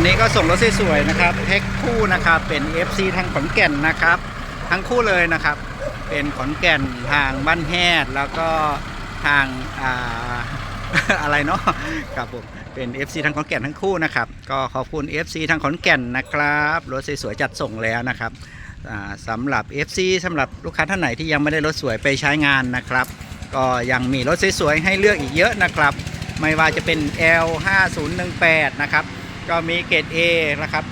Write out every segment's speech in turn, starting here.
วันนี้ก็ส่งรถสวยๆนะครับแพ็คคู่นะครับเป็น FC ทางขอนแก่นนะครับ ทั้งคู่เลยนะครับ เป็นขอนแก่นทางบ้านแฮดแล้วก็ทางอ่าอะไรเนาะครับผมเป็น FC ทางขอนแก่นทั้งคู่นะครับ ก็ขอบคุณ FC ทางขอนแก่นนะครับรถสวยๆจัดส่งแล้วนะครับสำหรับ FC สำหรับลูกค้าท่านไหนที่ยังไม่ได้รถสวยไปใช้งานนะครับ ก็ยังมีรถสวยๆให้เลือกอีกเยอะนะครับ ไม่ว่าจะเป็น L 5 0 1 8 นะครับ ก็มีเกรด A นะครับ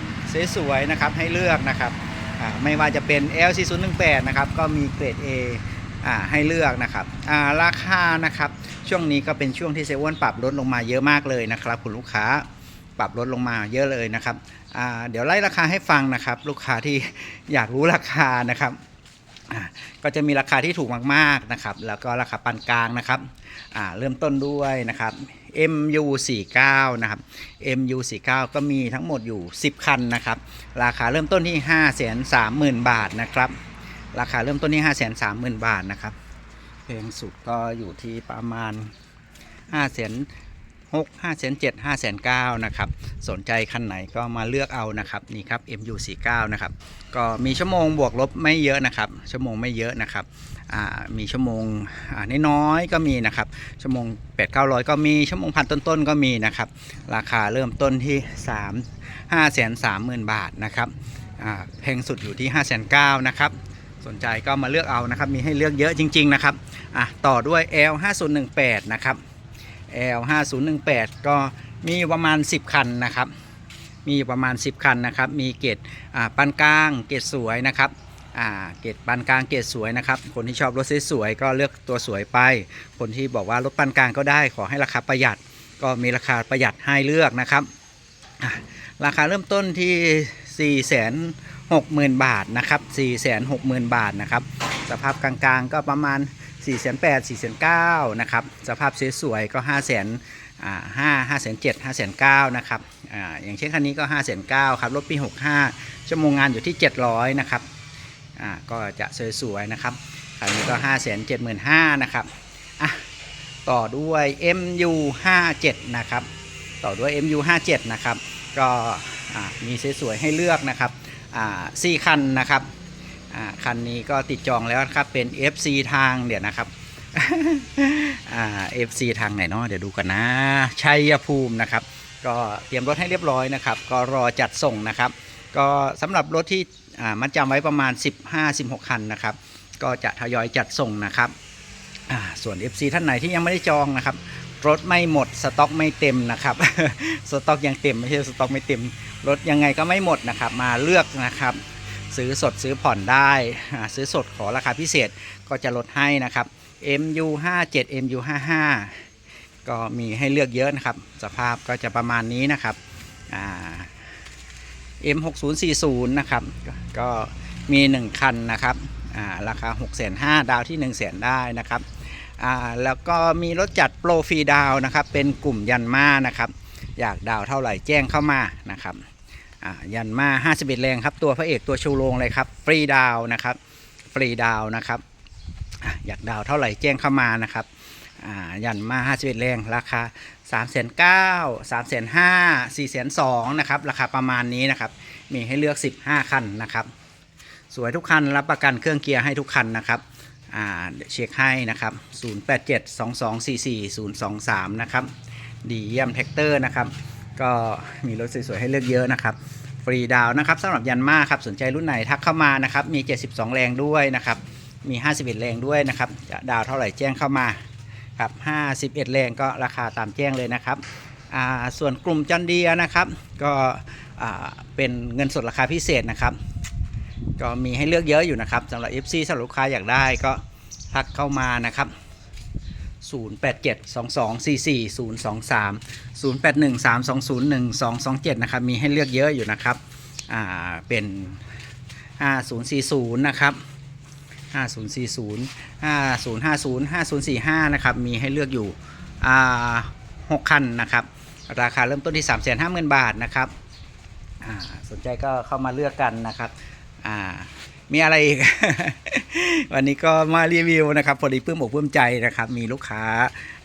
สวยๆนะครับให้เลือกนะครับไม่ว่าจะเป็น L 4 0 1 8 นะครับก็มีเกรด A อ่าให้เลือกนะครับราคานะครับช่วงนี้ก็เป็นช่วงที่เซเว่นปรับลดลงมาเยอะมากเลยนะครับคุณลูกค้าปรับลดลงมาเยอะเลยนะครับเดี๋ยวไล่ราคาให้ฟังนะครับ ลูกค้าที่อยากรู้ราคานะครับ ก็จะมีราคาที่ถูกมากๆนะครับ แล้วก็ราคาปานกลางนะครับเริ่มต้นด้วยนะครับ MU49 นะครับ MU49 ก็มีทั้งหมดอยู่ 10 คันนะครับ ราคาเริ่มต้นที่ 530,000 บาทนะครับ ราคาเริ่มต้นที่ 530,000 บาทนะครับ เพลงสุดก็อยู่ที่ประมาณ 5 6 5 7 5 9นะครับสนใจคันไหนก็มาเลือกเอานะครับนี่ครับ MU49 นะครับก็มีชั่วโมงบวกลบไม่เยอะนะครับ ชั่วโมงไม่เยอะนะครับอ่ามีชั่วโมงน้อยๆก็มีนะครับชั่วโมง 8 9 0 0 ก็มีชั่วโมงพันต้นๆก็มีนะครับราคาเริ่มต้นที่ 3 5 3 0 0 0 0 บาทนะครับอ่าแพงสุดอยู่ที่ 5 9 0 0 0นะครับสนใจก็มาเลือกเอานะครับมีให้เลือกเยอะจริง ๆ นะครับอะต่อด้วย L 5 0 1 8นะครับ L 5 0 1 8 ก็มีอยู่ประมาณ 10 คันนะครับ มีอยู่ประมาณ 10 คันนะครับ มีเกรดปานกลางเกรดสวยนะครับเกรดปานกลางเกรดสวยนะครับ คนที่ชอบรถสวยๆก็เลือกตัวสวยไป คนที่บอกว่ารถปานกลางก็ได้ขอให้ราคาประหยัด ก็มีราคาประหยัดให้เลือกนะครับ ราคาเริ่มต้นที่ 4 6 0 0 0 0 บาทนะครับ 4 6 0 0 0 0 บาทนะครับ สภาพกลางๆก็ประมาณ 4 8 0 0 0 4 9 0 0นะครับ สภาพสวยๆก็5 0 0 0 0 0อ่าห้าห้าแสนเจ็ดห้าแสนเก้านะครับออย่างเช่นคันนี้ก็5 0 0 0 0 0ครับ รถปี65ชั่วโมงงานอยู่ที่700นะครับก็จะสวยๆนะครับ คันนี้ก็5 7 5 0 0 0นะครับอะต่อด้วย MU 57นะครับ ต่อด้วย MU 57นะครับ ก็มีสวยๆให้เลือกนะครับสี่คันนะครับ อ่าคันนี้ก็ติดจองแล้วครับเป็น FC ทางเดี๋ยวนะครับอ่า FC ทางไหนเนาะเดี๋ยวดูกันนะชัยภูมินะครับ ก็เตรียมรถให้เรียบร้อยนะครับ ก็รอจัดส่งนะครับ ก็สำหรับรถที่อ่ามัดจำไว้ประมาณ 15-16 คันนะครับ ก็จะทยอยจัดส่งนะครับอ่าส่วน FC ท่านไหนที่ยังไม่ได้จองนะครับรถไม่หมดสต็อกไม่เต็มนะครับ สต็อกยังเต็มไม่ใช่สต็อกไม่เต็ม รถยังไงก็ไม่หมดนะครับ มาเลือกนะครับ ซื้อสดซื้อผ่อนได้ ซื้อสดขอราคาพิเศษก็จะลดให้นะครับ MU 57 MU 55 ก็มีให้เลือกเยอะนะครับ สภาพก็จะประมาณนี้นะครับ M6040 นะครับ ก็มี 1 คันนะครับาราคา 6 5 0 0 0ดาวที่ 1 0 0 0 0ได้นะครับแล้วก็มีรถจัดโปรฟรีดาวนะครับ เป็นกลุ่มยันมานะครับ อยากดาวเท่าไหร่แจ้งเข้ามานะครับ ยันมา 51 แรงครับ ตัวพระเอกตัวชูโรงเลยครับ ฟรีดาวนะครับ ฟรีดาวนะครับออยากดาวเท่าไหร่แจ้งเข้ามานะครับยันมา 51 แรง ราคา 3 9 0 0 0 0 3 5 0 0 0 4 2 0 0นะครับ ราคาประมาณนี้นะครับ มีให้เลือก 15 คันนะครับ สวยทุกคัน รับประกันเครื่องเกียร์ให้ทุกคันนะครับเดี๋ยวเช็คให้นะครับ 0872244023 นะครับ ดีเยี่ยมแท็กเตอร์นะครับ ก็มีรถสวยๆให้เลือกเยอะนะครับ ฟรีดาวนะครับสำหรับยันมาครับสนใจรุ่นไหนทักเข้ามานะครับมี 72 แรงด้วยนะครับมี 51 แรงด้วยนะครับจะดาวเท่าไหร่แจ้งเข้ามาครับ 51 แรงก็ราคาตามแจ้งเลยนะครับส่วนกลุ่มจันเดียนะครับก็เป็นเงินสดราคาพิเศษนะครับ ก็มีให้เลือกเยอะอยู่นะครับสำหรับ FC สำหรับลูกค้าอยากได้ก็ทักเข้ามานะครับ 0872244023 0813201227 นะครับ มีให้เลือกเยอะอยู่นะครับ อ่า เป็น 5040 นะครับ 5040 5050 5045 นะครับ มีให้เลือกอยู่ อ่า 6 คันนะครับ ราคาเริ่มต้นที่ 350,000 บาทนะครับ อ่า สนใจก็เข้ามาเลือกกันนะครับ อ่า มีอะไรอีก วันนี้ก็มารีวิวนะครับพอดีปลื้มอกปลื้มใจนะครับ มีลูกค้า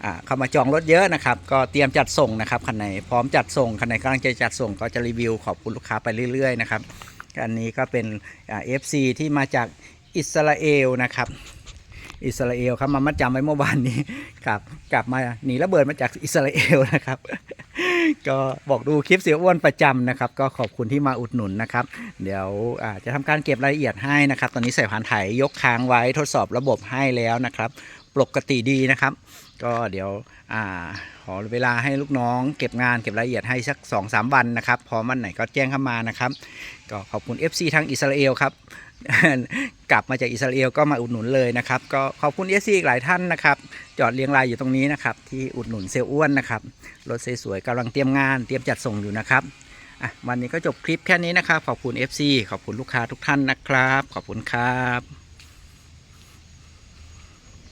อ่าเข้ามาจองรถเยอะนะครับ ก็เตรียมจัดส่งนะครับคันไหนพร้อมจัดส่งคันไหนกำลังจะจัดส่งก็จะรีวิวขอบคุณลูกค้าไปเรื่อยๆนะครับอันนี้ก็เป็นเอฟซีที่มาจากอิสราเอลนะครับอิสราเอลครับมามัดจำไว้เมื่อวานนี้ครับ กลับมาหนีระเบิดมาจากอิสราเอลนะครับ ก็บอกดูคลิปเสียอ้วนประจำนะครับ ก็ขอบคุณที่มาอุดหนุนนะครับ เดี๋ยวจะทำการเก็บรายละเอียดให้นะครับ ตอนนี้ใส่ผ่านไถยกค้างไว้ทดสอบระบบให้แล้วนะครับ ปกติดีนะครับ ก็เดี๋ยวอขอเวลาให้ลูกน้อง เก็บงานเก็บรายละเอียดให้สัก2อสวันนะครับ พอมันไหนก็แจ้งเข้ามานะครับ ก็ขอบคุณ FC ทางอิสราเอลครับ กลับมาจากอิสราเอลก็มาอุดหนุนเลยนะครับ ก็ขอบคุณเอซีอีกหลายท่านนะครับ จอดเรียงรายอยู่ตรงนี้นะครับ ที่อุดหนุนเซลล์อ้วนนะครับรถสวยๆกำลังเตรียมงานเตรียมจัดส่งอยู่นะครับวันนี้ก็จบคลิปแค่นี้นะครับ ขอบคุณ FC ขอบคุณลูกค้าทุกท่านนะครับ ขอบคุณครับ